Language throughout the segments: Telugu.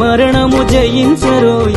మరణము జయించరోయ్.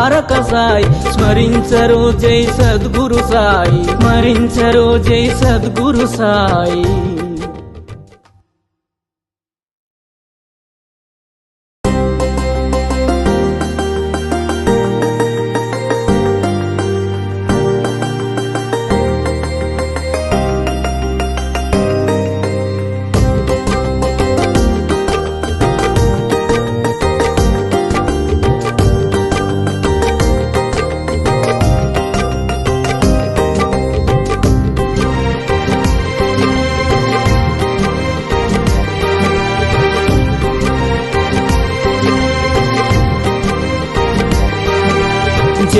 తారక సాయి. స్మరించరు జై సద్గురు సాయి. స్మరించరు జై సద్గురు సాయి.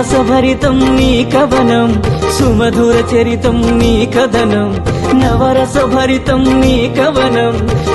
రసభరితం నీ కవనం సుమధుర చరితం నీ కథనం నవరసభరితం నీ కవనం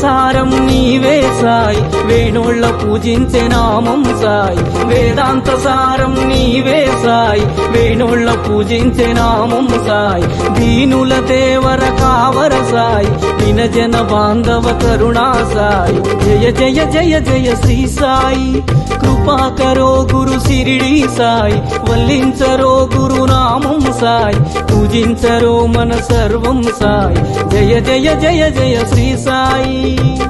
సారం నీవే సాయి. వేణోళ్ళ పూజించే నామం సాయి. వేదాంత సారం నీవే సాయి. వేణోళ్ళ పూజించే నామం సాయి. దీనుల దేవర కావర సాయి. వినజన బాంధవ కరుణా సాయి. జయ జయ జయ జయ శ్రీ సాయి. కృపాకరో గురు సిరిడి సాయి. వల్లించరో గురునామం సాయి. పూజించరో మన సర్వం సాయి. జయ జయ జయ జయ శ్రీ సాయి.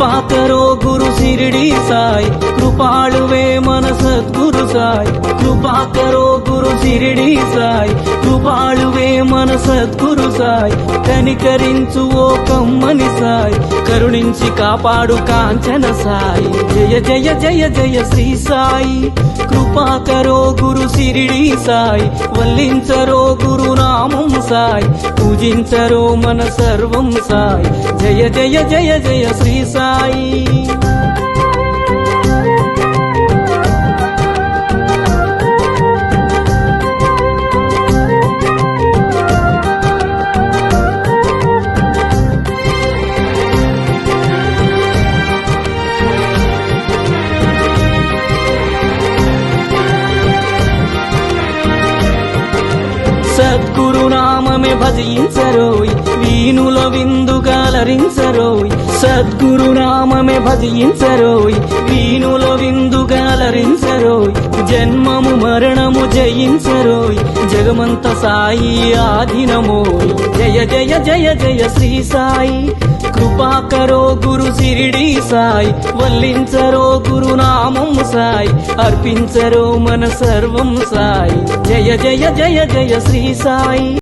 కృపాకరో గురు సిరిడి సాయి. కృపాళువే మన సద్గురు సాయి. కృపాకరో గురు సిరిడి సాయి. కృపాళువే మన సద్గురు సాయి. కనికరించు ఓ కమ్మని సాయి. కరుణించి కాపాడు కాంచన సాయి. జయ జయ జయ జయ శ్రీ సాయి. కృపాకరో గురు సిరిడి సాయి. వల్లించరో గురునామం సాయి. పూజించరో మన సర్వం సాయి. జయ జయ జయ జయ శ్రీ సాయి. సద్గురునామే భజించరోయ్ వీణుల విందుగాలరించరోయ్ సద్గురు నామమే భజించరోయ్ వీణుల విందుగాలరించరోయ్ జన్మము మరణము జయించరోయ్ జగమంత సాయి ఆధీనమోయ్. జయ జయ జయ జయ శ్రీ సాయి కృపాకరో గురు సాయి వల్లించరో గురునామం సాయి అర్పించరో మన సర్వం సాయి. జయ జయ జయ జయ శ్రీ సాయి.